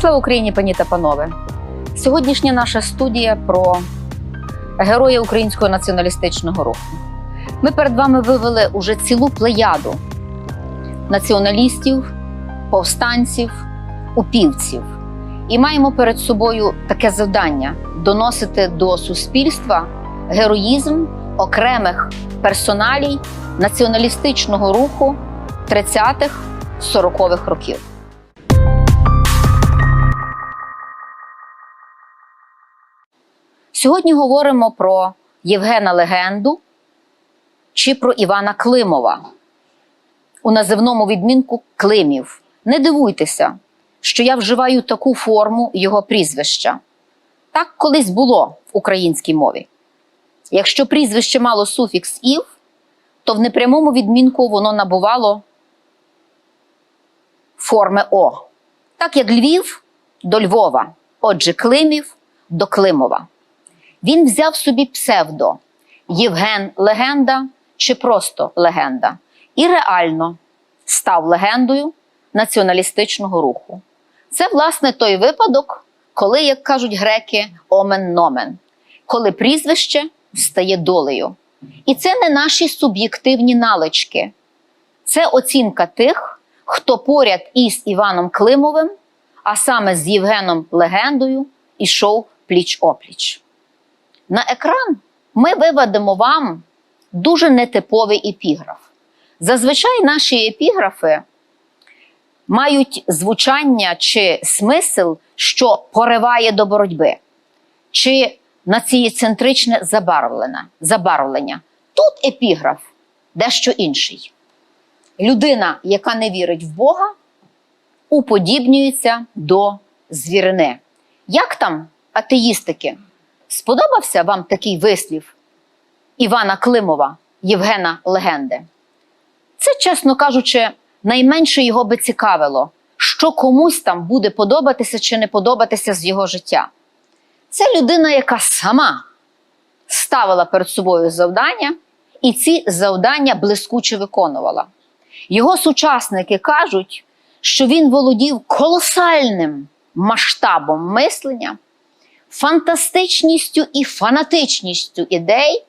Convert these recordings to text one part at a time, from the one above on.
Слава Україні, пані та панове! Сьогоднішня наша студія про героя українського націоналістичного руху. Ми перед вами вивели уже цілу плеяду націоналістів, повстанців, упівців. І маємо перед собою таке завдання доносити до суспільства героїзм окремих персоналій націоналістичного руху 30-х, 40-х років. Сьогодні говоримо про Євгена Легенду чи про Івана Климова у називному відмінку Климів. Не дивуйтеся, що я вживаю таку форму його прізвища. Так колись було в українській мові. Якщо прізвище мало суфікс ів, то в непрямому відмінку воно набувало форми О. Так як Львів до Львова, отже, Климів до Климова. Він взяв собі псевдо Євген Легенда чи просто легенда, і реально став легендою націоналістичного руху. Це, власне, той випадок, коли, як кажуть греки, омен номен, коли прізвище стає долею. І це не наші суб'єктивні налички, це оцінка тих, хто поряд із Іваном Климовим, а саме з Євгеном Легендою, ішов пліч опліч. На екран ми виведемо вам дуже нетиповий епіграф. Зазвичай наші епіграфи мають звучання чи смисл, що пориває до боротьби, чи націєцентричне забарвлення. Тут епіграф дещо інший. Людина, яка не вірить в Бога, уподібнюється до звірини. Як там атеїстики? Сподобався вам такий вислів Івана Климова, Євгена Легенди? Це, чесно кажучи, найменше його би цікавило, що комусь там буде подобатися чи не подобатися з його життя. Це людина, яка сама ставила перед собою завдання, і ці завдання блискуче виконувала. Його сучасники кажуть, що він володів колосальним масштабом мислення фантастичністю і фанатичністю ідей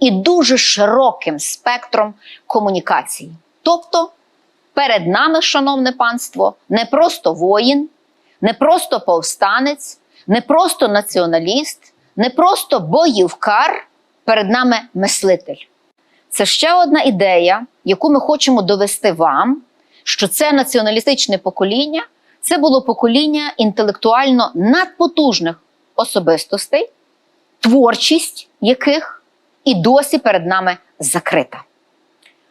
і дуже широким спектром комунікації. Тобто, перед нами, шановне панство, не просто воїн, не просто повстанець, не просто націоналіст, не просто боївкар, перед нами мислитель. Це ще одна ідея, яку ми хочемо довести вам, що це націоналістичне покоління, це було покоління інтелектуально надпотужних особистостей, творчість яких і досі перед нами закрита.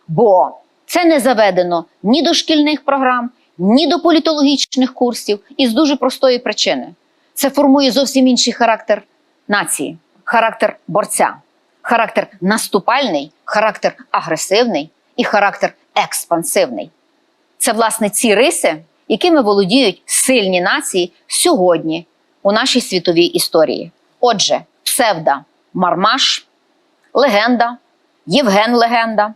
Бо це не заведено ні до шкільних програм, ні до політологічних курсів, із дуже простої причини. Це формує зовсім інший характер нації, характер борця, характер наступальний, характер агресивний і характер експансивний. Це, власне, ці риси, якими володіють сильні нації сьогодні у нашій світовій історії. Отже, псевда Мармаш, легенда, Євген Легенда.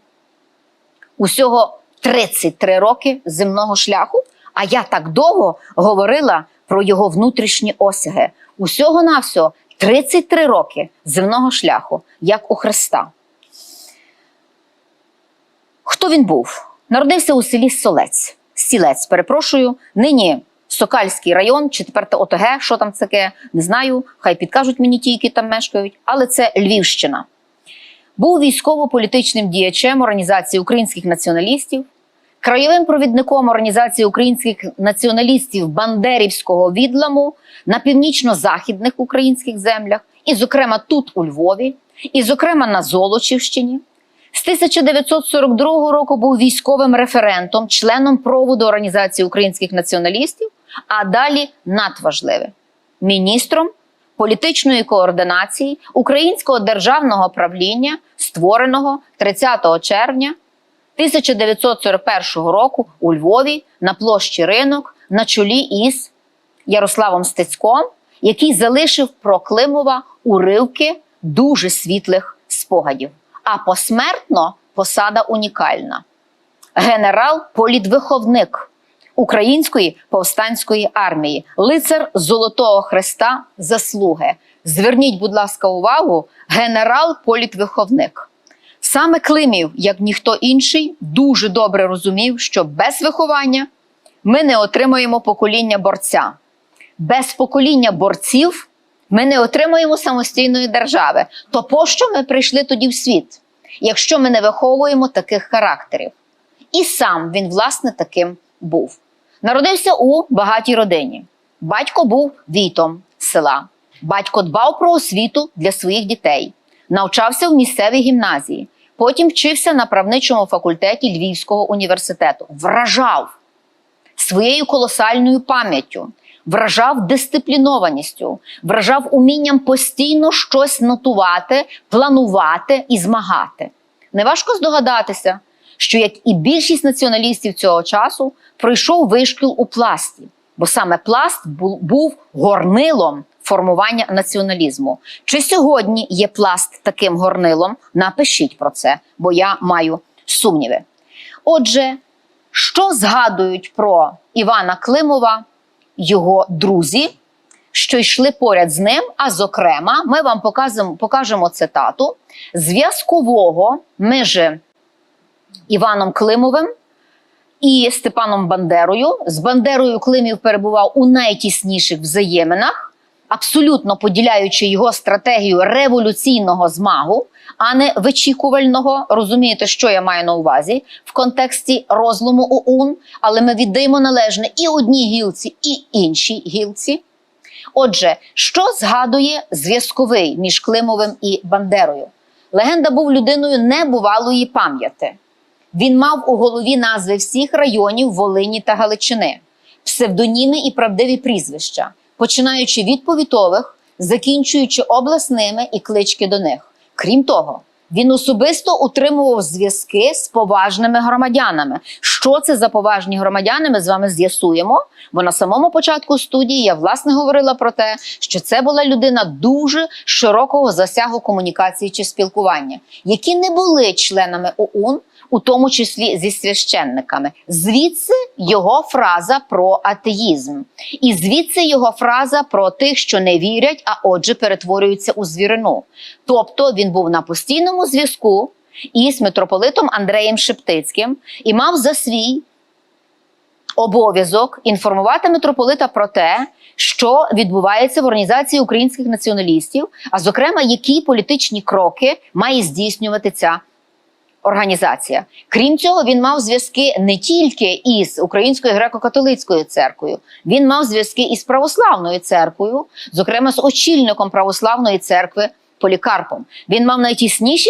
Усього 33 роки земного шляху. А я так довго говорила про його внутрішні осяги. Усього навсього 33 роки земного шляху, як у Христа. Хто він був? Народився у селі Солець, Сілець, перепрошую, нині Сокальський район, тепер ОТГ, що там таке, не знаю. Хай підкажуть мені ті, які там мешкають, але це Львівщина. Був військово-політичним діячем організації українських націоналістів, краєвим провідником організації українських націоналістів Бандерівського відламу на північно-західних українських землях, і, зокрема, тут у Львові, і, зокрема, на Золочівщині. З 1942 року був військовим референтом, членом проводу організації українських націоналістів, а далі надважливе міністром політичної координації українського державного правління, створеного 30 червня 1941 року у Львові на площі ринок на чолі із Ярославом Стецьком, який залишив про Климова уривки дуже світлих спогадів. А посмертно посада унікальна. Генерал-політвиховник Української повстанської армії, лицар Золотого Хреста заслуги. Зверніть, будь ласка, увагу, генерал-політвиховник. Саме Климів, як ніхто інший, дуже добре розумів, що без виховання ми не отримаємо покоління борця. Без покоління борців ми не отримаємо самостійної держави. То пощо ми прийшли тоді в світ, якщо ми не виховуємо таких характерів? І сам він, власне, таким був. Народився у багатій родині. Батько був війтом з села. Батько дбав про освіту для своїх дітей, навчався в місцевій гімназії. Потім вчився на правничому факультеті Львівського університету. Вражав своєю колосальною пам'яттю, вражав дисциплінованістю, вражав умінням постійно щось нотувати, планувати і змагати. Неважко здогадатися, що як і більшість націоналістів цього часу пройшов вишкіл у пласті, бо саме пласт був горнилом формування націоналізму. Чи сьогодні є пласт таким горнилом? Напишіть про це, бо я маю сумніви. Отже, що згадують про Івана Климова його друзі, що йшли поряд з ним? А зокрема, ми вам покажемо, покажемо цитату зв'язкового між Іваном Климовим і Степаном Бандерою. З Бандерою Климів перебував у найтісніших взаєминах, абсолютно поділяючи його стратегію революційного змагу, а не вичікувального. Розумієте, що я маю на увазі в контексті розлому ОУН, але ми віддаємо належне і одній гілці, і іншій гілці. Отже, що згадує зв'язковий між Климовим і Бандерою? Легенда був людиною небувалої пам'яті. Він мав у голові назви всіх районів Волині та Галичини, псевдоніми і правдиві прізвища, починаючи від повітових, закінчуючи обласними і клички до них. Крім того, він особисто утримував зв'язки з поважними громадянами. Що це за поважні громадяни? Ми з вами з'ясуємо. Бо на самому початку студії я власне говорила про те, що це була людина дуже широкого засягу комунікації чи спілкування, які не були членами ОУН, у тому числі зі священниками. Звідси його фраза про атеїзм, і звідси його фраза про тих, що не вірять, а отже, перетворюються у звірину. Тобто він був на постійному зв'язку із митрополитом Андреєм Шептицьким і мав за свій обов'язок інформувати митрополита про те, що відбувається в організації українських націоналістів, а зокрема, які політичні кроки має здійснювати ця організація. Крім цього, він мав зв'язки не тільки із Українською греко-католицькою церквою, він мав зв'язки із православною церквою, зокрема з очільником православної церкви Полікарпом. Він мав найтісніші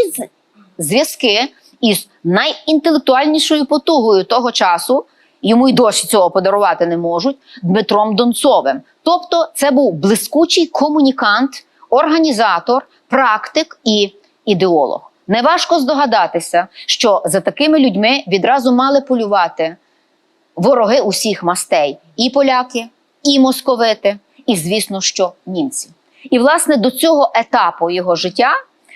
зв'язки із найінтелектуальнішою потугою того часу. Йому й досі цього подарувати не можуть Дмитром Донцовим. Тобто, це був блискучий комунікант, організатор, практик і ідеолог. Неважко здогадатися, що за такими людьми відразу мали полювати вороги усіх мастей: і поляки, і московити, і, звісно, що німці. І, власне, до цього етапу його життя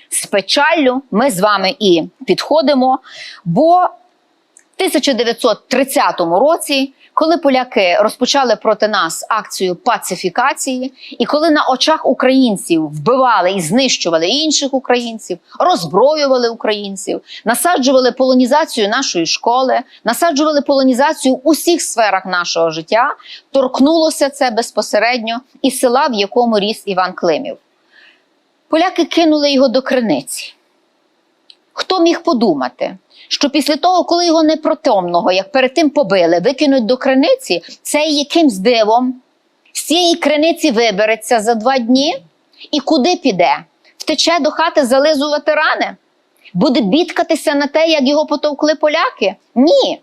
з печаллю ми з вами і підходимо. Бо в 1930 році, коли поляки розпочали проти нас акцію пацифікації, і коли на очах українців вбивали і знищували інших українців, роззброювали українців, насаджували полонізацію нашої школи, насаджували полонізацію в усіх сферах нашого життя, торкнулося це безпосередньо і села, в якому ріс Іван Климів. Поляки кинули його до криниці. Хто міг подумати, що після того, коли його непритомного, як перед тим побили, викинуть до криниці, цей якимсь дивом з цієї криниці вибереться за два дні і куди піде? Втече до хати зализувати рани? Буде бідкатися на те, як його потовкли поляки? Ні.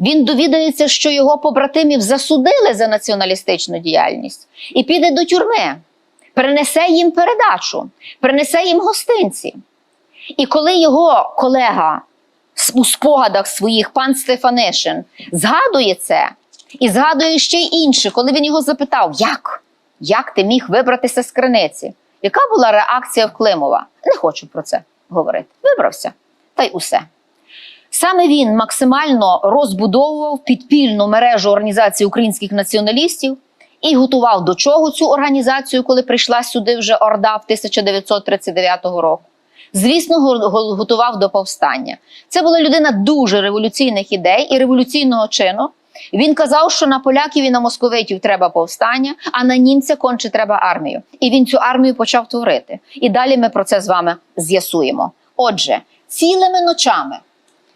Він довідається, що його побратимів засудили за націоналістичну діяльність і піде до тюрми, принесе їм передачу, принесе їм гостинці. І коли його колега у спогадах своїх, пан Стефанишин, згадує це і згадує ще й інше, коли він його запитав, як? Як ти міг вибратися з криниці? Яка була реакція в Климова? Не хочу про це говорити. Вибрався, та й усе. Саме він максимально розбудовував підпільну мережу організації українських націоналістів і готував до чого цю організацію, коли прийшла сюди вже Орда в 1939 року. Звісно, го- го- готував до повстання. Це була людина дуже революційних ідей і революційного чину. Він казав, що на поляків і на московитів треба повстання, а на німця конче треба армію. І він цю армію почав творити. І далі ми про це з вами з'ясуємо. Отже, цілими ночами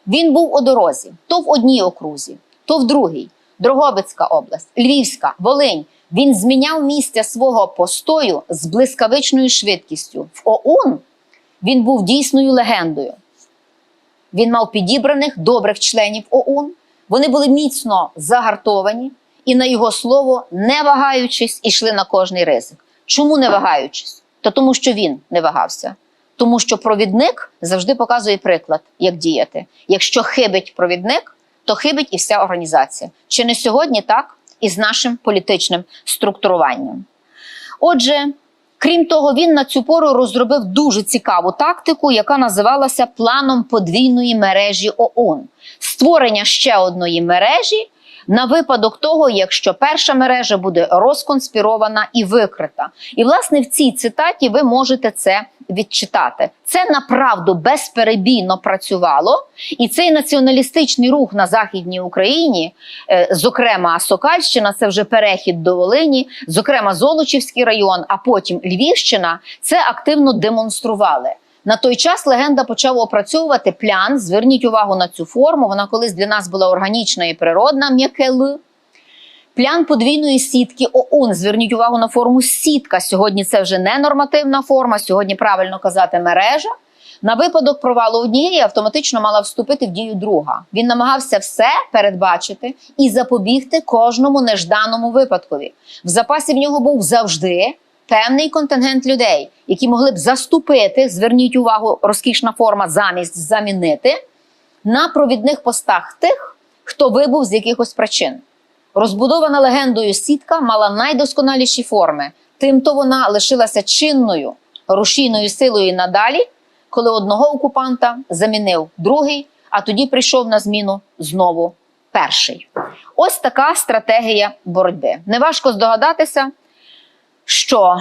він був у дорозі, то в одній окрузі, то в другій. Дрогобицька область, Львівська, Волинь. Він зміняв місця свого постою з блискавичною швидкістю. В ОУН він був дійсною легендою. Він мав підібраних добрих членів ОУН. Вони були міцно загартовані і на його слово, не вагаючись, ішли на кожний ризик. Чому не вагаючись? Та тому, що він не вагався. Тому що провідник завжди показує приклад, як діяти. Якщо хибить провідник, то хибить і вся організація. Чи не сьогодні так і з нашим політичним структуруванням? Отже, крім того, він на цю пору розробив дуже цікаву тактику, яка називалася планом подвійної мережі ООН. Створення ще одної мережі на випадок того, якщо перша мережа буде розконспірована і викрита. І, власне, в цій цитаті ви можете це відчитати. Це направду безперебійно працювало, і цей націоналістичний рух на Західній Україні, е, зокрема Сокальщина, це вже перехід до Волині, зокрема Золочівський район, а потім Львівщина, це активно демонстрували. На той час легенда почав опрацьовувати плян. Зверніть увагу на цю форму. Вона колись для нас була органічна і природна, м'яке Л. Плян подвійної сітки ОУН. Зверніть увагу на форму сітка. Сьогодні це вже не нормативна форма, сьогодні правильно казати мережа. На випадок провалу однієї автоматично мала вступити в дію друга. Він намагався все передбачити і запобігти кожному нежданому випадкові. В запасі в нього був завжди певний контингент людей, які могли б заступити. Зверніть увагу, розкішна форма замість замінити на провідних постах тих, хто вибув з якихось причин. Розбудована легендою сітка мала найдосконаліші форми, тимто вона лишилася чинною рушійною силою надалі, коли одного окупанта замінив другий, а тоді прийшов на зміну знову перший. Ось така стратегія боротьби. Неважко здогадатися, що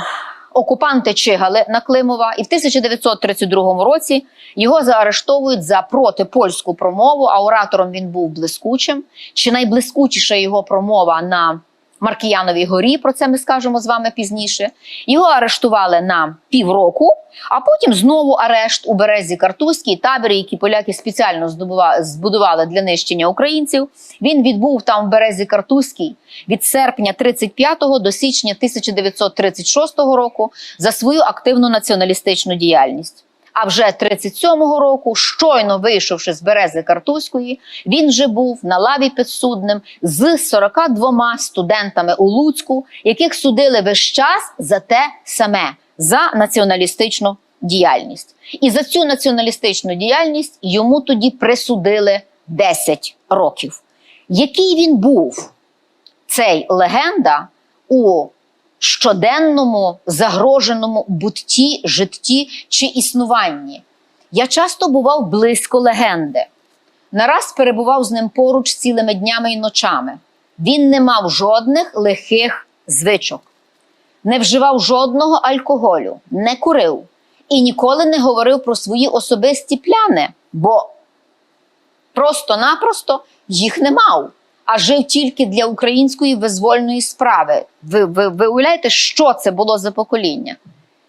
окупанти чигали на Климова, і в 1932 році його заарештовують за протипольську промову. А оратором він був блискучим. Чи найблискучіша його промова на Маркіяновій горі? Про це ми скажемо з вами пізніше. Його арештували на півроку, а потім знову арешт у березі Картузькій таборі, які поляки спеціально збудували для нищення українців. Він відбув там в березі Картузькій від серпня 35 до січня 1936 року за свою активну націоналістичну діяльність. А вже 37-го року, щойно вийшовши з берези Картузької, він вже був на лаві підсудним з 42 студентами у Луцьку, яких судили весь час за те саме за націоналістичну діяльність. І за цю націоналістичну діяльність йому тоді присудили 10 років. Який він був цей легенда у щоденному загроженому бутті, житті чи існуванні. Я часто бував близько легенди. Нараз перебував з ним поруч цілими днями і ночами. Він не мав жодних лихих звичок, не вживав жодного алкоголю, не курив і ніколи не говорив про свої особисті пляни, бо просто-напросто їх не мав, а жив тільки для української визвольної справи. Ви, ви, ви уявляєте, що це було за покоління?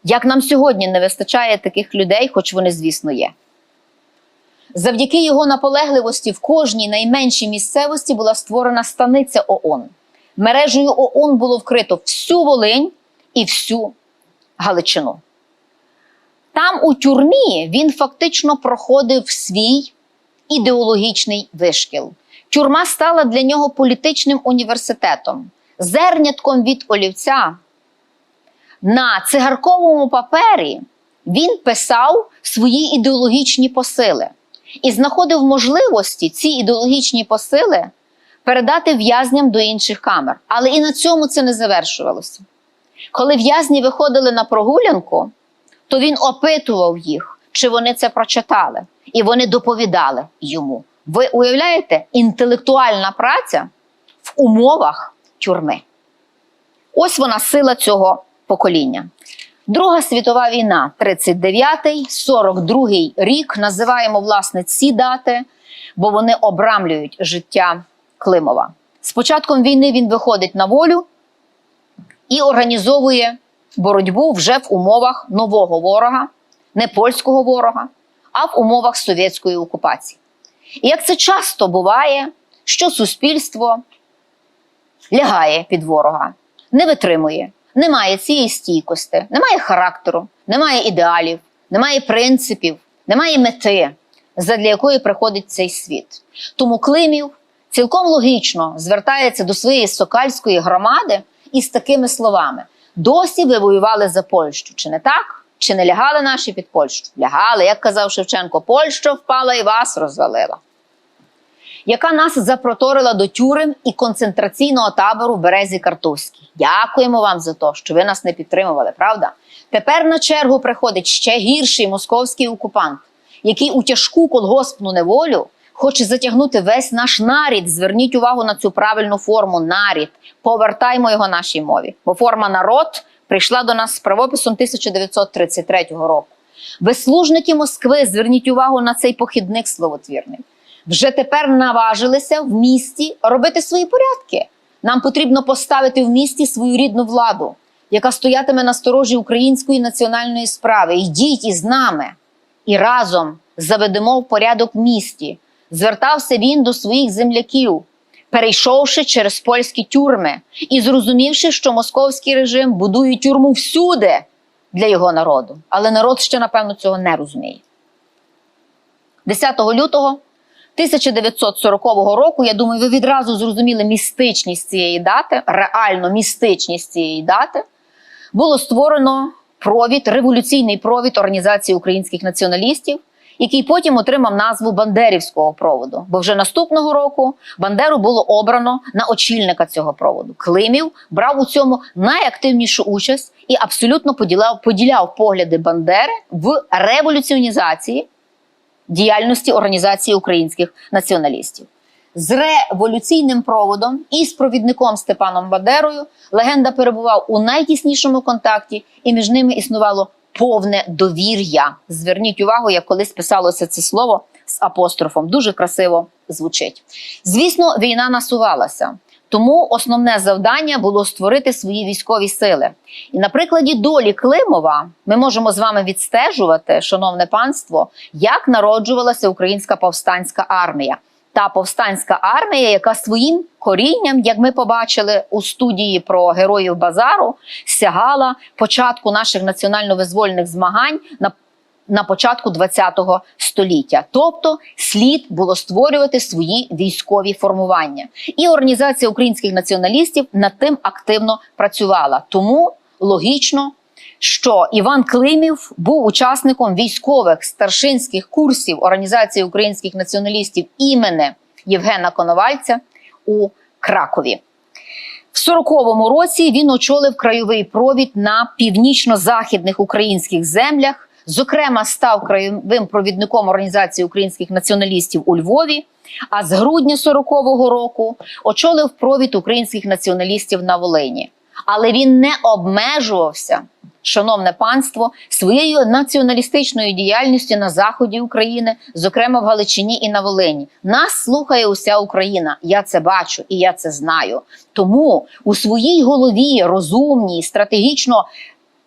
Як нам сьогодні не вистачає таких людей, хоч вони, звісно, є. Завдяки його наполегливості в кожній найменшій місцевості була створена станиця ООН. Мережею ООН було вкрито всю Волинь і всю Галичину. Там, у тюрмі, він фактично проходив свій ідеологічний вишкіл. Тюрма стала для нього політичним університетом, зернятком від олівця. На цигарковому папері він писав свої ідеологічні посили і знаходив можливості ці ідеологічні посили передати в'язням до інших камер. Але і на цьому це не завершувалося. Коли в'язні виходили на прогулянку, то він опитував їх, чи вони це прочитали, і вони доповідали йому. Ви уявляєте, інтелектуальна праця в умовах тюрми. Ось вона сила цього покоління. Друга світова війна, 39-й, 42-й рік. Називаємо власне ці дати, бо вони обрамлюють життя Климова. З початком війни він виходить на волю і організовує боротьбу вже в умовах нового ворога, не польського ворога, а в умовах совєтської окупації. І як це часто буває, що суспільство лягає під ворога, не витримує, немає цієї стійкості, немає характеру, немає ідеалів, немає принципів, немає мети, задля якої приходить цей світ. Тому Климів цілком логічно звертається до своєї сокальської громади із такими словами: досі ви воювали за Польщу, чи не так? Чи не лягали наші під Польщу? Лягали, як казав Шевченко, Польща впала і вас розвалила яка нас запроторила до тюрем і концентраційного табору в Березі Картузькій. Дякуємо вам за те, що ви нас не підтримували, правда? Тепер на чергу приходить ще гірший московський окупант, який у тяжку колгоспну неволю хоче затягнути весь наш нарід. Зверніть увагу на цю правильну форму нарід. Повертаймо його нашій мові. Бо форма народ прийшла до нас з правописом 1933 року. Вислужники Москви, зверніть увагу на цей похідник словотвірний вже тепер наважилися в місті робити свої порядки. Нам потрібно поставити в місті свою рідну владу, яка стоятиме на сторожі української національної справи. Йдіть із нами і разом заведемо в порядок місті. Звертався він до своїх земляків, перейшовши через польські тюрми і зрозумівши, що московський режим будує тюрму всюди для його народу. Але народ ще, напевно, цього не розуміє. 10 лютого 1940 року, я думаю, ви відразу зрозуміли містичність цієї дати, реально містичність цієї дати, було створено провід, революційний провід Організації українських націоналістів, який потім отримав назву Бандерівського проводу. Бо вже наступного року Бандеру було обрано на очільника цього проводу. Климів брав у цьому найактивнішу участь і абсолютно поділяв, поділяв погляди Бандери в революціонізації діяльності Організації українських націоналістів. З революційним проводом і з провідником Степаном Бандерою легенда перебував у найтіснішому контакті, і між ними існувало повне довір'я. Зверніть увагу, як колись писалося це слово з апострофом. Дуже красиво звучить. Звісно, війна насувалася. Тому основне завдання було створити свої військові сили. І на прикладі долі Климова ми можемо з вами відстежувати, шановне панство, як народжувалася українська повстанська армія. Та повстанська армія, яка своїм корінням, як ми побачили у студії про героїв базару, сягала початку наших національно-визвольних змагань на на початку ХХ століття, тобто слід було створювати свої військові формування, і організація українських націоналістів над тим активно працювала. Тому логічно, що Іван Климів був учасником військових старшинських курсів організації українських націоналістів імені Євгена Коновальця у Кракові. В 40-му році він очолив крайовий провід на північно-західних українських землях. Зокрема, став краєвим провідником організації українських націоналістів у Львові. А з грудня 40-го року очолив провід українських націоналістів на Волині. Але він не обмежувався, шановне панство, своєю націоналістичною діяльністю на заході України, зокрема в Галичині і на Волині. Нас слухає уся Україна. Я це бачу і я це знаю. Тому у своїй голові розумній, стратегічно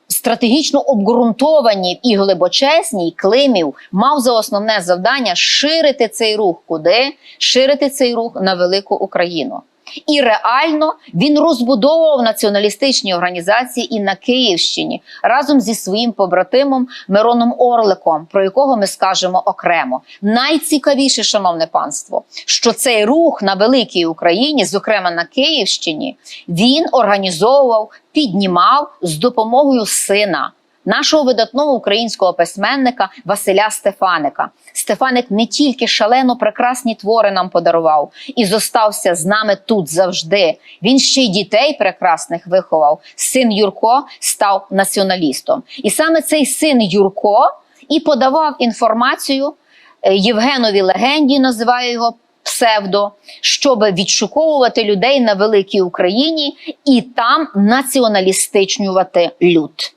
стратегічно обґрунтовані і глибочесні, Климів мав за основне завдання ширити цей рух. Куди? Ширити цей рух на велику Україну. І реально він розбудовував націоналістичні організації і на Київщині разом зі своїм побратимом Мироном Орликом, про якого ми скажемо окремо. Найцікавіше, шановне панство, що цей рух на великій Україні, зокрема на Київщині, він організовував, піднімав з допомогою сина нашого видатного українського письменника Василя Стефаника. Стефаник не тільки шалено прекрасні твори нам подарував і зостався з нами тут завжди. Він ще й дітей прекрасних виховав. Син Юрко став націоналістом. І саме цей син Юрко і подавав інформацію е, Євгенові легенді, називає його псевдо, щоб відшуковувати людей на великій Україні і там націоналістичнювати люд.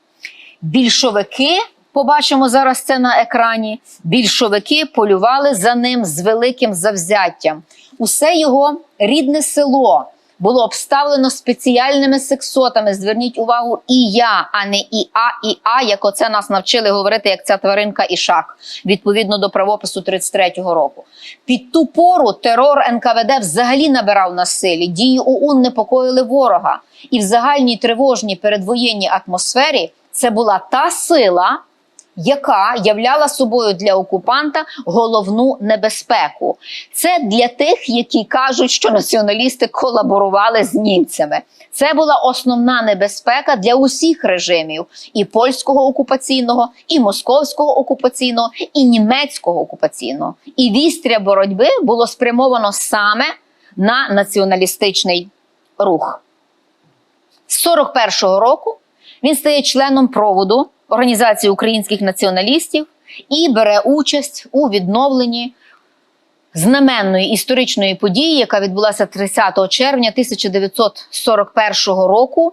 Більшовики, побачимо зараз це на екрані. Більшовики полювали за ним з великим завзяттям. Усе його рідне село було обставлено спеціальними сексотами. Зверніть увагу, і я, а не і а, і а, як оце нас навчили говорити, як ця тваринка Ішак, відповідно до правопису 33-го року. Під ту пору терор НКВД взагалі набирав на силі. Дії ОУН непокоїли ворога. І в загальній тривожній передвоєнній атмосфері це була та сила, яка являла собою для окупанта головну небезпеку. Це для тих, які кажуть, що націоналісти колаборували з німцями. Це була основна небезпека для усіх режимів: і польського окупаційного, і московського окупаційного, і німецького окупаційного. І вістря боротьби було спрямовано саме на націоналістичний рух. З 41-го року він стає членом проводу Організації українських націоналістів і бере участь у відновленні знаменної історичної події, яка відбулася 30 червня 1941 року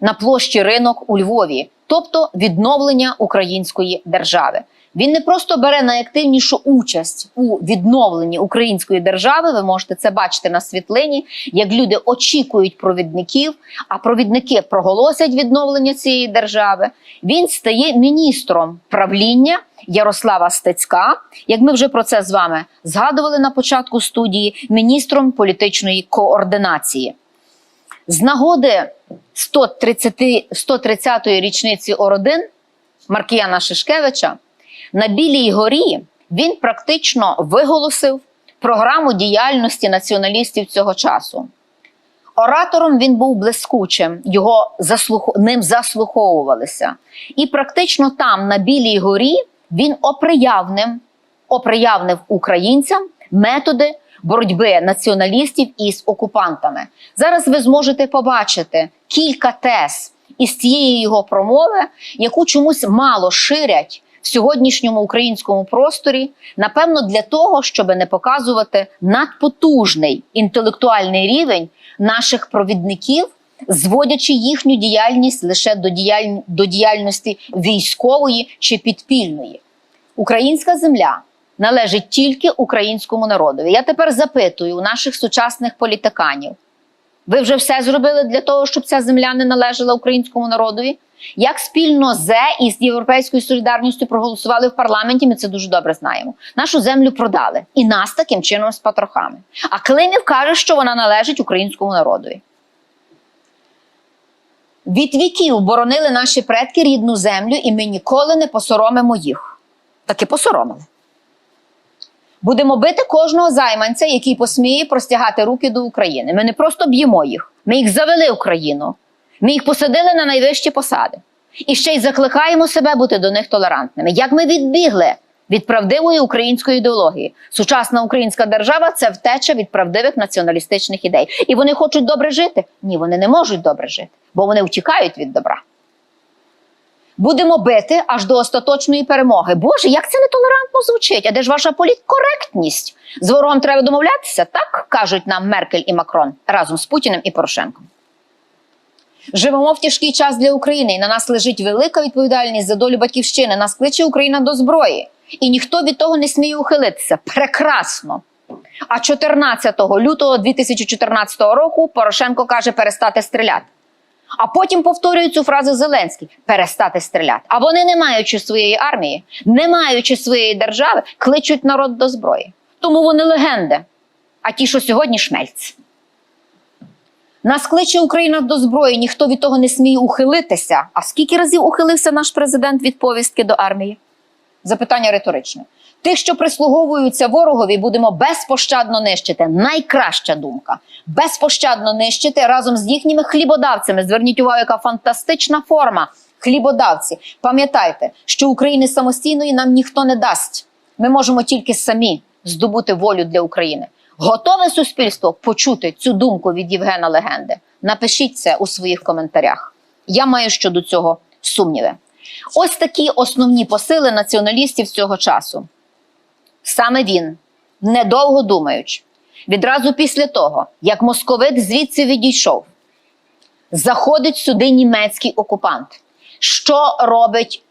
на площі ринок у Львові, тобто відновлення української держави. Він не просто бере найактивнішу участь у відновленні української держави. Ви можете це бачити на світлині, як люди очікують провідників, а провідники проголосять відновлення цієї держави. Він стає міністром правління Ярослава Стецька. Як ми вже про це з вами згадували на початку студії, міністром політичної координації. З нагоди 130 130-ї річниці Ородин Маркіяна Шишкевича на Білій горі він практично виголосив програму діяльності націоналістів цього часу. Оратором він був блискучим, його заслух... ним заслуховувалися. І практично там, на Білій горі, він оприявнив, оприявнив українцям методи боротьби націоналістів із окупантами. Зараз ви зможете побачити кілька тез із цієї його промови, яку чомусь мало ширять в сьогоднішньому українському просторі, напевно, для того, щоб не показувати надпотужний інтелектуальний рівень наших провідників, зводячи їхню діяльність лише до, діяль... до діяльності військової чи підпільної. Українська земля належить тільки українському народові. Я тепер запитую у наших сучасних політиканів. Ви вже все зробили для того, щоб ця земля не належала українському народові? Як спільно ЗЕ із європейською солідарністю проголосували в парламенті, ми це дуже добре знаємо. Нашу землю продали і нас таким чином з патрохами. А Климів каже, що вона належить українському народові. Від віків боронили наші предки рідну землю, і ми ніколи не посоромимо їх. Таки посоромили. Будемо бити кожного займанця, який посміє простягати руки до України. Ми не просто б'ємо їх, ми їх завели Україну. Ми їх посадили на найвищі посади. І ще й закликаємо себе бути до них толерантними. Як ми відбігли від правдивої української ідеології? Сучасна українська держава це втеча від правдивих націоналістичних ідей. І вони хочуть добре жити? Ні, вони не можуть добре жити, бо вони втікають від добра. Будемо бити аж до остаточної перемоги. Боже, як це нетолерантно звучить? А де ж ваша політкоректність? З ворогом треба домовлятися? Так кажуть нам Меркель і Макрон разом з Путіним і Порошенком. Живемо в тяжкий час для України, і на нас лежить велика відповідальність за долю батьківщини. Нас кличе Україна до зброї, і ніхто від того не сміє ухилитися. Прекрасно. А 14 лютого 2014 року Порошенко каже перестати стріляти. А потім повторює цю фразу Зеленський перестати стріляти. А вони, не маючи своєї армії, не маючи своєї держави, кличуть народ до зброї. Тому вони легенди. А ті, що сьогодні шмельць. Нас кличе Україна до зброї, ніхто від того не сміє ухилитися. А скільки разів ухилився наш президент від повістки до армії? Запитання риторичне. Тих, що прислуговуються ворогові, будемо безпощадно нищити. Найкраща думка. Безпощадно нищити разом з їхніми хлібодавцями. Зверніть увагу, яка фантастична форма. Хлібодавці. Пам'ятайте, що України самостійної нам ніхто не дасть. Ми можемо тільки самі здобути волю для України. Готове суспільство почути цю думку від Євгена Легенди? Напишіть це у своїх коментарях. Я маю щодо цього сумніви. Ось такі основні посили націоналістів цього часу. саме він, недовго думаючи, відразу після того, як московит звідси відійшов, заходить сюди німецький окупант. Що робить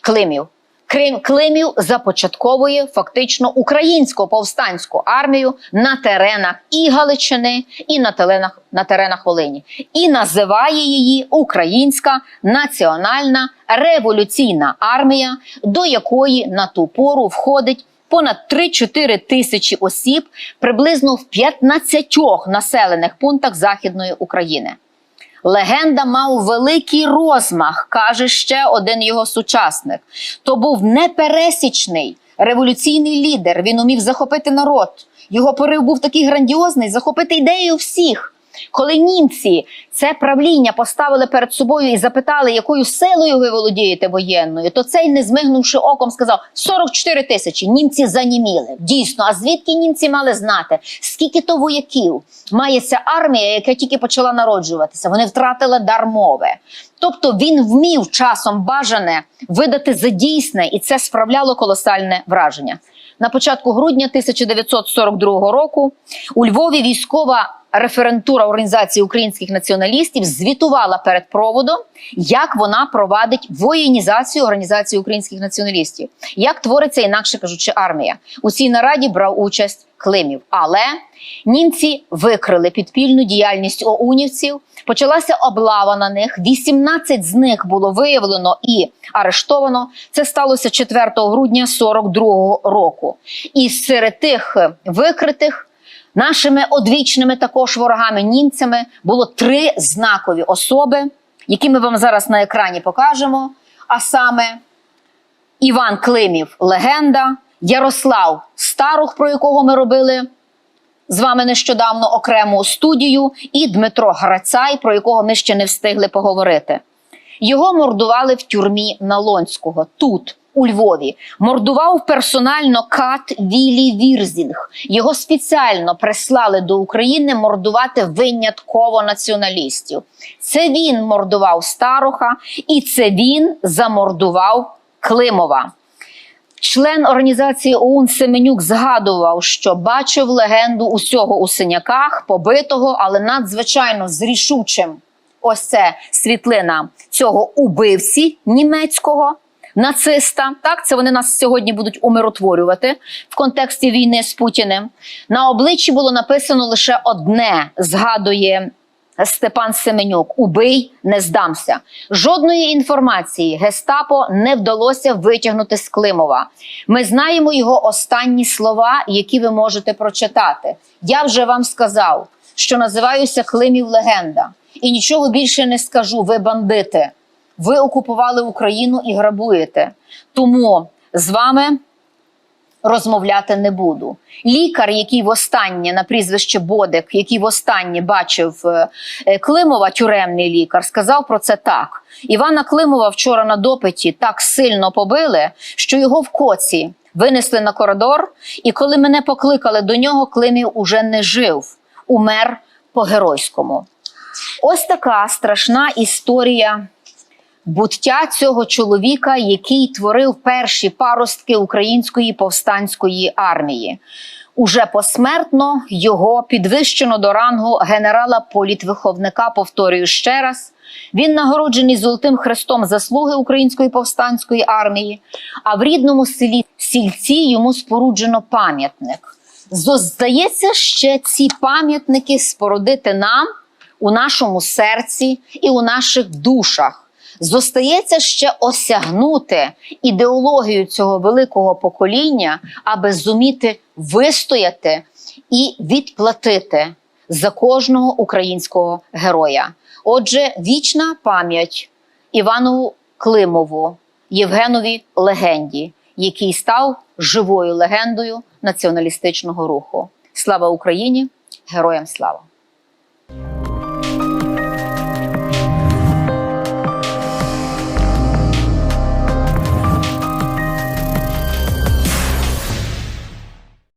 Климів? Крим Климів започатковує фактично українську повстанську армію на теренах і Галичини, і на теренах, на теренах Волині, і називає її Українська національна революційна армія, до якої на ту пору входить понад 3-4 тисячі осіб, приблизно в 15 населених пунктах Західної України. Легенда мав великий розмах, каже ще один його сучасник. То був непересічний революційний лідер. Він умів захопити народ. Його порив був такий грандіозний захопити ідею всіх. Коли німці це правління поставили перед собою і запитали, якою силою ви володієте воєнною, то цей, не змигнувши оком, сказав 44 тисячі. Німці заніміли. Дійсно, а звідки німці мали знати, скільки то вояків має ця армія, яка тільки почала народжуватися? Вони втратили дар мови. Тобто він вмів часом бажане видати за дійсне, і це справляло колосальне враження. На початку грудня 1942 року у Львові військова референтура організації українських націоналістів звітувала перед проводом, як вона провадить воєнізацію організації українських націоналістів, як твориться, інакше кажучи, армія. У цій нараді брав участь Климів. Але німці викрили підпільну діяльність оунівців. Почалася облава на них. 18 з них було виявлено і арештовано. Це сталося 4 грудня 42-го року. І серед тих викритих нашими одвічними також ворогами німцями було три знакові особи, які ми вам зараз на екрані покажемо. А саме Іван Климів, легенда, Ярослав Старух, про якого ми робили з вами нещодавно окрему студію, і Дмитро Грацай, про якого ми ще не встигли поговорити. Його мордували в тюрмі Налонського тут, у Львові. Мордував персонально кат Вілі Вірзінг. Його спеціально прислали до України мордувати винятково націоналістів. Це він мордував Старуха, і це він замордував Климова. Член організації ОУН Семенюк згадував, що бачив легенду усього у синяках, побитого, але надзвичайно з рішучим. Ось це світлина цього убивці німецького нациста. Так, це вони нас сьогодні будуть умиротворювати в контексті війни з Путіним. На обличчі було написано лише одне: згадує Степан Семенюк: Убий, не здамся. Жодної інформації гестапо не вдалося витягнути з Климова. Ми знаємо його останні слова, які ви можете прочитати. Я вже вам сказав, що називаюся Климів легенда, і нічого більше не скажу. Ви бандити. Ви окупували Україну і грабуєте. Тому з вами розмовляти не буду. Лікар, який востаннє на прізвище Бодик, який востаннє бачив е, Климова, тюремний лікар, сказав про це так. Івана Климова вчора на допиті так сильно побили, що його в коці винесли на коридор. І коли мене покликали до нього, Климів уже не жив, умер по-геройському. Ось така страшна історія буття цього чоловіка, який творив перші паростки української повстанської армії. Уже посмертно його підвищено до рангу генерала політвиховника. Повторюю ще раз. Він нагороджений Золотим Хрестом заслуги Української повстанської армії. А в рідному селі Сільці йому споруджено пам'ятник. Здається, ще ці пам'ятники спорудити нам у нашому серці і у наших душах. Зостається ще осягнути ідеологію цього великого покоління, аби зуміти вистояти і відплатити за кожного українського героя. Отже, вічна пам'ять Івану Климову, Євгенові Легенді, який став живою легендою націоналістичного руху. Слава Україні! Героям слава!